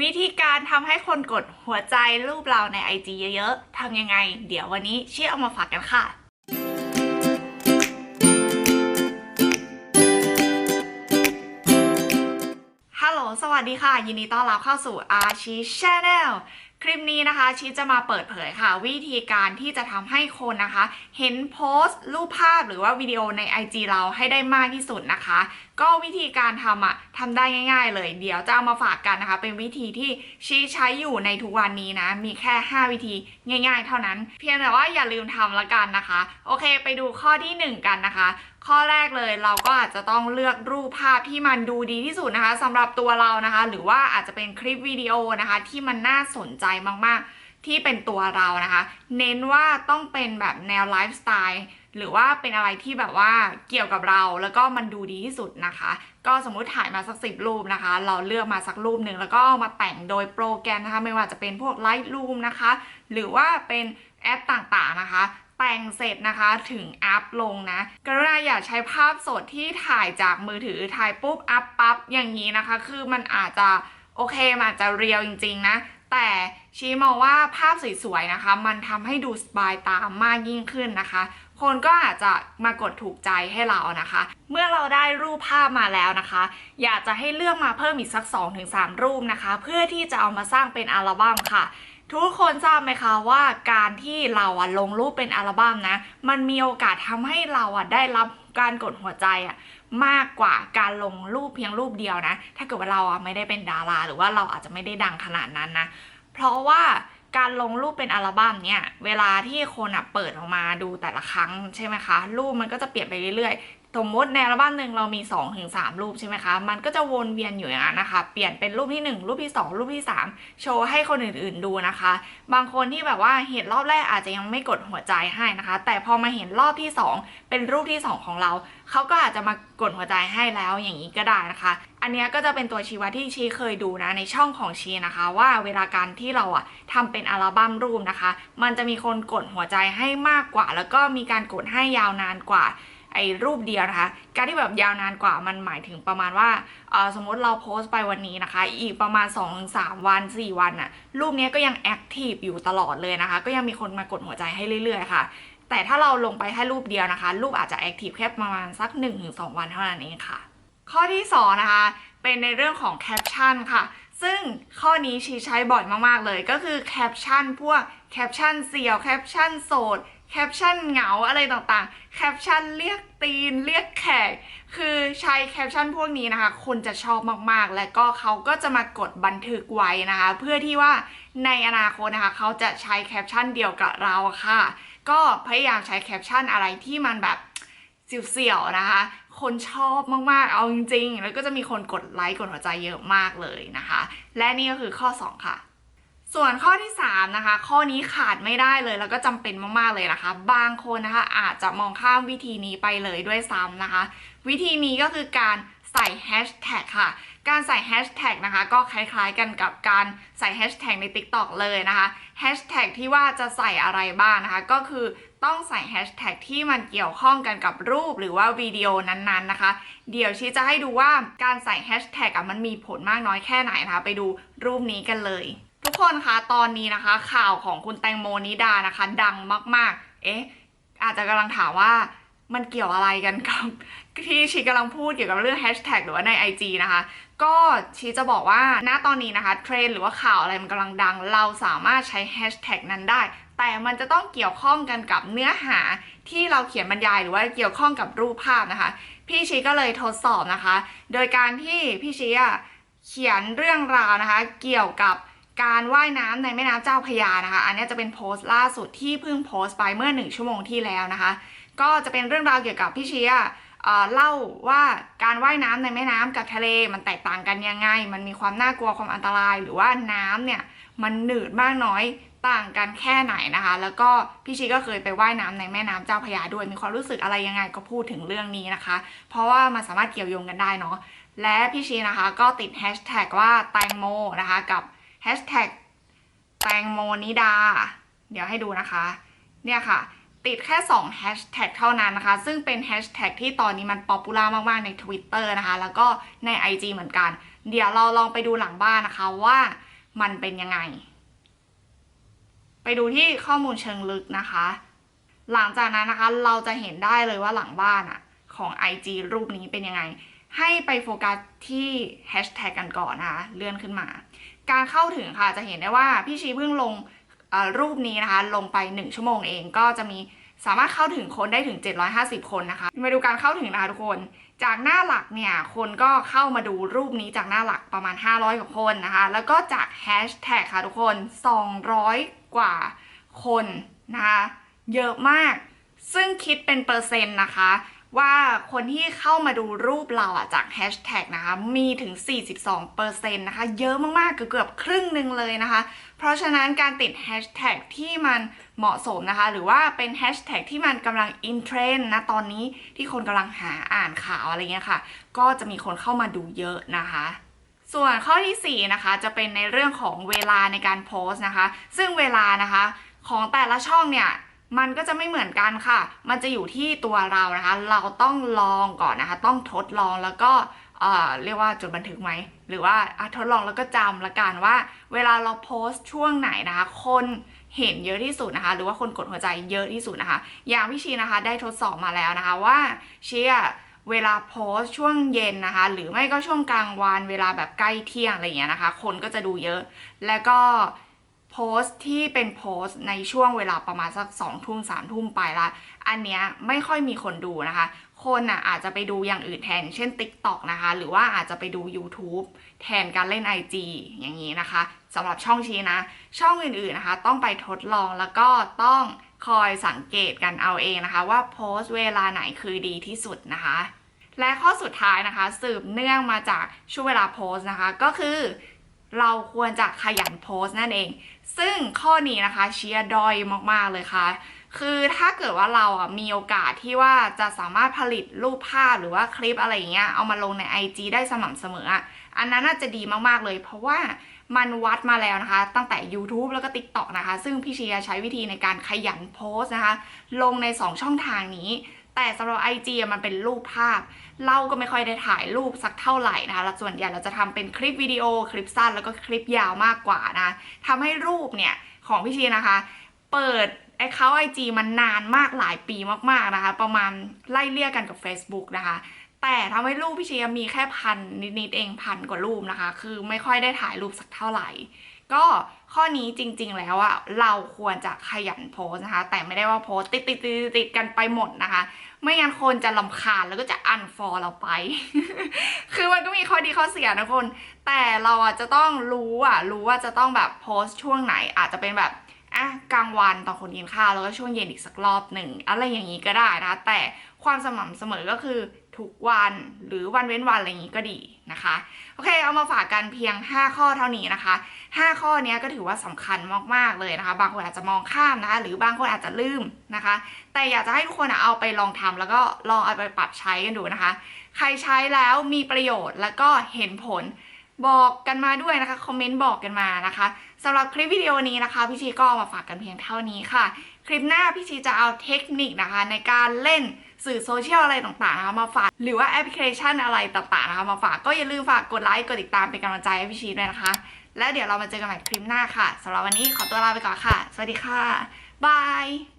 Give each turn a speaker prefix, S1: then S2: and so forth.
S1: วิธีการทำให้คนกดหัวใจรูปเราใน IG เยอะๆทำยังไง เดี๋ยววันนี้เชี่ยเอามาฝากกันค่ะฮัลโหลสวัสดีค่ะ ยินดีต้อนรับเข้าสู่ a r c h i Channel คลิปนี้นะคะชีจะมาเปิดเผยค่ะ วิธีการที่จะทำให้คนนะคะ เห็นโพสต์ รูปภาพหรือว่าวิดีโอใน IG เราให้ได้มากที่สุดนะคะ ก็วิธีการทำอะทำได้ง่าย ๆ เลย เดี๋ยวจะเอามาฝากกันนะคะ เป็นวิธีที่ชีใช้อยู่ในทุกวันนี้นะ มีแค่ 5 วิธีง่าย ๆ เท่านั้น เพียงแต่ว่าอย่าลืมทำละกันนะคะ โอเค ไปดูข้อทีหนึ่1 กันนะคะ ข้อแรกเลยเราก็อาจจะต้องเลือกรูปภาพที่มันดูดีที่สุดนะคะสำหรับตัวเรานะคะ หรือว่าอาจจะเป็นคลิปวิดีโอนะคะ ที่มันน่าสนใจมากๆที่เป็นตัวเรานะคะ เน้นว่าต้องเป็นแบบแนวไลฟ์สไตล์หรือว่าเป็นอะไรที่แบบว่าเกี่ยวกับเราแล้วก็มันดูดีที่สุดนะคะ ก็สมมุติถ่ายมาสักสิบรูปนะคะ เราเลือกมาสักรูปหนึ่งแล้วก็มาแต่งโดยโปรแกรมนะคะ ไม่ว่าจะเป็นพวก Lightroom นะคะ หรือว่าเป็นแอปต่างๆนะคะ แต่งเสร็จนะคะถึงอัพลงนะ กรุณาอย่าใช้ภาพสดที่ถ่ายจากมือถือถ่ายปุ๊บอัพปั๊บอย่างนี้นะคะ คือมันอาจจะโอเคมันอาจจะเรียวจริงๆนะ แต่ชี้มองว่าภาพสวยๆนะคะ มันทำให้ดูสบายตามากยิ่งขึ้นนะคะ คนก็อาจจะมากดถูกใจให้เรานะคะ เมื่อเราได้รูปภาพมาแล้วนะคะ อยากจะให้เลือกมาเพิ่มอีกสัก 2-3 รูปนะคะ เพื่อที่จะเอามาสร้างเป็นอัลบั้มค่ะ ทุกคนทราบไหมคะว่าการที่เราอะลงรูปเป็นอัลบั้มนะ มันมีโอกาสทำให้เราอะได้รับการกดหัวใจอะมากกว่าการลงรูปเพียงรูปเดียวนะ ถ้าเกิดว่าเราอะไม่ได้เป็นดาราหรือว่าเราอาจจะไม่ได้ดังขนาดนั้นนะ เพราะว่าการลงรูปเป็นอัลบั้มเนี่ย เวลาที่คนอะเปิดออกมาดูแต่ละครั้งใช่ไหมคะ รูปมันก็จะเปลี่ยนไปเรื่อยๆ สมมติในอัลบั้มหนึ่งเรามี2อถึงสรูปใช่ไหมคะ มันก็จะวนเวียนอยู่อย่างนั้นนะคะ เปลี่ยนเป็นรูปที่ 1 รูปที่ 2 รูปที่ 3 โชว์ให้คนอื่นๆดูนะคะ บางคนที่แบบว่าเห็นรอบแรกอาจจะยังไม่กดหัวใจให้นะคะ แต่พอมาเห็นรอบที่ 2 เป็นรูปที่ 2 ของเราเขาก็อาจจะมากดหัวใจให้แล้วอย่างนี้ก็ได้นะคะ อันเนี้ยก็จะเป็นตัวชี้วัดที่ชีเคยดูนะในช่องของชีนะคะ ว่าเวลาการที่เราอะทำเป็นอัลบั้มรูปนะคะ มันจะมีคนกดหัวใจให้มากกว่า แล้วก็มีการกดให้ยาวนานกว่า ไอ้รูปเดียวนะคะ การที่แบบยาวนานกว่ามันหมายถึงประมาณว่าสมมติเราโพสต์ไปวันนี้นะคะ อีกประมาณ 2-3 วัน 4 วันอะรูปนี้ก็ยังแอคทีฟอยู่ตลอดเลยนะคะ ก็ยังมีคนมากดหัวใจให้เรื่อยๆค่ะ แต่ถ้าเราลงไปแค่รูปเดียวนะคะ รูปอาจจะแอคทีฟแค่ประมาณสัก 1-2 วันเท่านั้นเองค่ะ ข้อที่2นะคะเป็นในเรื่องของแคปชั่นค่ะซึ่งข้อนี้ชีใช้บ่อยมาก ๆ เลยก็คือแคปชั่นพวกแคปชั่นเสี่ยวแคปชั่นโสด แคปชั่นเหงาอะไรต่างๆ แคปชั่นเรียกตีนเรียกแขก คือใช้แคปชั่นพวกนี้นะคะ คนจะชอบมากๆ และก็เขาก็จะมากดบันทึกไว้นะคะ เพื่อที่ว่าในอนาคตนะคะเขาจะใช้แคปชั่นเดียวกับเราค่ะ ก็พยายามใช้แคปชั่นอะไรที่มันแบบเสี่ยวๆนะคะ คนชอบมากๆ เอาจริงๆ แล้วก็จะมีคนกดไลค์กดหัวใจเยอะมากเลยนะคะ และนี่ก็คือข้อ 2 ค่ะ ส่วนข้อที่ 3 นะคะ ข้อนี้ขาดไม่ได้เลยแล้วก็จำเป็นมากๆเลยนะคะ บางคนนะคะอาจจะมองข้ามวิธีนี้ไปเลยด้วยซ้ำนะคะ วิธีนี้ก็คือการใส่แฮชแท็กค่ะ การใส่แฮชแท็กนะคะ ก็คล้ายๆกันกับการใส่แฮชแท็กใน TikTok เลยนะคะแฮชแท็กที่ว่าจะใส่อะไรบ้างนะคะ ก็คือต้องใส่แฮชแท็กที่มันเกี่ยวข้องกันกับรูปหรือว่าวิดีโอนั้นๆนะคะ เดี๋ยวชี้จะให้ดูว่าการใส่แฮชแท็กอะมันมีผลมากน้อยแค่ไหนนะคะ ไปดูรูปนี้กันเลย ทุกคนคะตอนนี้นะคะ ข่าวของคุณแตงโมนิดานะคะ ดังมากๆ เอ๊ะ อาจจะกำลังถามว่ามันเกี่ยวอะไรกันกับที่ชีกำลังพูดเกี่ยวกับเรื่องแฮชแท็กหรือว่าใน IG นะคะ ก็ชีจะบอกว่าณตอนนี้นะคะเทรนหรือว่าข่าวอะไรมันกำลังดัง เราสามารถใช้แฮชแท็กนั้นได้ แต่มันจะต้องเกี่ยวข้องกันกับเนื้อหาที่เราเขียนบรรยายหรือว่าเกี่ยวข้องกับรูปภาพนะคะ พี่ชีก็เลยทดสอบนะคะ โดยการที่พี่ชีอะเขียนเรื่องราวนะคะ เกี่ยวกับ การว่ายน้ำในแม่น้ำเจ้าพยานะคะ อันนี้จะเป็นโพสต์ล่าสุดที่เพิ่งโพสต์ไปเมื่อหนึ่งชั่วโมงที่แล้วนะคะ ก็จะเป็นเรื่องราวเกี่ยวกับพี่เชียเล่าว่าการว่ายน้ำในแม่น้ำกับทะเลมันแตกต่างกันยังไง มันมีความน่ากลัวความอันตราย หรือว่าน้ำเนี่ยมันหนืดมากน้อยต่างกันแค่ไหนนะคะ แล้วก็พี่ชีก็เคยไปว่ายน้ำในแม่น้ำเจ้าพยาด้วย มีความรู้สึกอะไรยังไงก็พูดถึงเรื่องนี้นะคะ เพราะว่ามันสามารถเกี่ยวโยงกันได้เนาะ และพี่ชีนะคะก็ติดแฮชแท็กว่าแตงโมนะคะกับ แฮชแท็กแตงโมนิดา เดี๋ยวให้ดูนะคะ เนี่ยค่ะ ติดแค่2แฮชแท็กเท่านั้นนะคะ ซึ่งเป็นแฮชแท็กที่ตอนนี้มันป๊อปปูล่ามาก ๆ ใน Twitter นะคะ แล้วก็ใน IG เหมือนกัน เดี๋ยวเราลองไปดูหลังบ้านนะคะว่ามันเป็นยังไง ไปดูที่ข้อมูลเชิงลึกนะคะ หลังจากนั้นนะคะเราจะเห็นได้เลยว่าหลังบ้านอะของ IG รูปนี้เป็นยังไง ให้ไปโฟกัสที่แฮชแท็กกันก่อนนะคะ เลื่อนขึ้นมา การเข้าถึงค่ะจะเห็นได้ว่าพี่ชีเพิ่งลงรูปนี้นะคะ ลงไป 1 ชั่วโมงเองก็จะมีสามารถเข้าถึงคนได้ถึง 750 คนนะคะ มาดูการเข้าถึงนะคะทุกคน จากหน้าหลักเนี่ย คนก็เข้ามาดูรูปนี้จากหน้าหลักประมาณ 500 กว่าคนนะคะ แล้วก็จากแฮชแท็กค่ะทุกคน 200 กว่าคนนะคะ เยอะมาก ซึ่งคิดเป็นเปอร์เซ็นต์นะคะ ว่าคนที่เข้ามาดูรูปเราอะจากแฮชแท็กนะคะ มีถึง 42%นะคะ เยอะมากๆ เกือบครึ่งหนึ่งเลยนะคะ เพราะฉะนั้นการติดแฮชแท็กที่มันเหมาะสมนะคะ หรือว่าเป็นแฮชแท็กที่มันกำลังอินเทรนด์นะตอนนี้ที่คนกำลังหาอ่านข่าวอะไรเงี้ยค่ะ ก็จะมีคนเข้ามาดูเยอะนะคะส่วนข้อทีสี่4 นะคะจะเป็นในเรื่องของเวลาในการโพสต์นะคะ ซึ่งเวลานะคะของแต่ละช่องเนี่ย มันก็จะไม่เหมือนกันค่ะ มันจะอยู่ที่ตัวเรานะคะ เราต้องลองก่อนนะคะ ต้องทดลองแล้วก็เรียกว่าจดบันทึกไหม หรือว่าทดลองแล้วก็จำละกันว่า เวลาเราโพสต์ช่วงไหนนะคะ คนเห็นเยอะที่สุดนะคะ หรือว่าคนกดหัวใจเยอะที่สุดนะคะ อย่างพี่ชีนะคะได้ทดสอบมาแล้วนะคะว่าเชียเวลาโพสต์ช่วงเย็นนะคะ หรือไม่ก็ช่วงกลางวันเวลาแบบใกล้เที่ยงอะไรอย่างเงี้ยนะคะ คนก็จะดูเยอะ แล้วก็ โพสต์ที่เป็นโพสต์ในช่วงเวลาประมาณสักสองทุ่มสามทุ่มไปละ อันเนี้ยไม่ค่อยมีคนดูนะคะ คนอะอาจจะไปดูอย่างอื่นแทน เช่น TikTok นะคะ หรือว่าอาจจะไปดู YouTube แทนการเล่น IG อย่างนี้นะคะสำหรับช่องชี้นะ ช่องอื่นๆนะคะ ต้องไปทดลองแล้วก็ต้องคอยสังเกตกันเอาเองนะคะ ว่าโพสต์เวลาไหนคือดีที่สุดนะคะ และข้อสุดท้ายนะคะ สืบเนื่องมาจากช่วงเวลาโพสต์นะคะ ก็คือ เราควรจะขยันโพสต์นั่นเอง ซึ่งข้อนี้นะคะเชียร์ดอยมากๆเลยค่ะ คือถ้าเกิดว่าเราอะมีโอกาสที่ว่าจะสามารถผลิตรูปภาพหรือว่าคลิปอะไรอย่างเงี้ยเอามาลงใน IG ได้สม่ำเสมอ อันนั้นน่าจะดีมากๆเลย เพราะว่ามันวัดมาแล้วนะคะ ตั้งแต่ YouTube แล้วก็ TikTok นะคะ ซึ่งพี่เชียร์ใช้วิธีในการขยันโพสต์นะคะ ลงใน 2 ช่องทางนี้ แต่สำหรับ IG อะมันเป็นรูปภาพ เราก็ไม่ค่อยได้ถ่ายรูปสักเท่าไหร่นะคะส่วนใหญ่เราจะทำเป็นคลิปวิดีโอคลิปสั้นแล้วก็คลิปยาวมากกว่านะทำให้รูปเนี่ยของพี่ชีนะคะ เปิด Account IG มันนานมากหลายปีมากๆนะคะ ประมาณไล่เลี่ยกันกับ Facebook นะคะ แต่ทำให้รูปพี่ชีมีแค่พันนิดๆเองพันกว่ารูปนะคะ คือไม่ค่อยได้ถ่ายรูปสักเท่าไหร่ ก็ข้อนี้จริงๆแล้วอะเราควรจะขยันโพสนะคะ แต่ไม่ได้ว่าโพสติดติดติดติดกันไปหมดนะคะ ไม่งั้นคนจะลำคาญแล้วก็จะอันฟอลเราไป คือมันก็มีข้อดีข้อเสียนะคน แต่เราอะจะต้องรู้อะรู้ว่าจะต้องแบบโพสช่วงไหนอาจจะเป็นแบบ อะกลางวันตอนคนกินข้าวแล้วก็ช่วงเย็นอีกสักรอบหนึ่งอะไรอย่างนี้ก็ได้นะแต่ความสม่ำเสมอก็คือทุกวันหรือวันเว้นวันอะไรอย่างนี้ก็ดีนะคะโอเคเอามาฝากกันเพียง 5 ข้อเท่านี้นะคะ 5 ข้อนี้ก็ถือว่าสำคัญมากๆเลยนะคะ บางคนอาจจะมองข้ามนะคะหรือบางคนอาจจะลืมนะคะ แต่อยากจะให้ทุกคนเอาไปลองทำแล้วก็ลองเอาไปปรับใช้กันดูนะคะ ใครใช้แล้วมีประโยชน์แล้วก็เห็นผลบอกกันมาด้วยนะคะคอมเมนต์บอกกันมานะคะ สำหรับคลิปวิดีโอนี้นะคะ พี่ชีก็เอามาฝากกันเพียงเท่านี้ค่ะ คลิปหน้าพี่ชีจะเอาเทคนิคนะคะ ในการเล่นสื่อโซเชียลอะไรต่างๆนะคะมาฝาก หรือว่าแอปพลิเคชันอะไรต่างๆนะคะมาฝากก็อย่าลืมฝากกดไลค์กดติดตามเป็นกำลังใจให้พี่ชีด้วยนะคะ แล้วเดี๋ยวเรามาเจอกันใหม่คลิปหน้าค่ะสำหรับวันนี้ขอตัวลาไปก่อนค่ะ สวัสดีค่ะบาย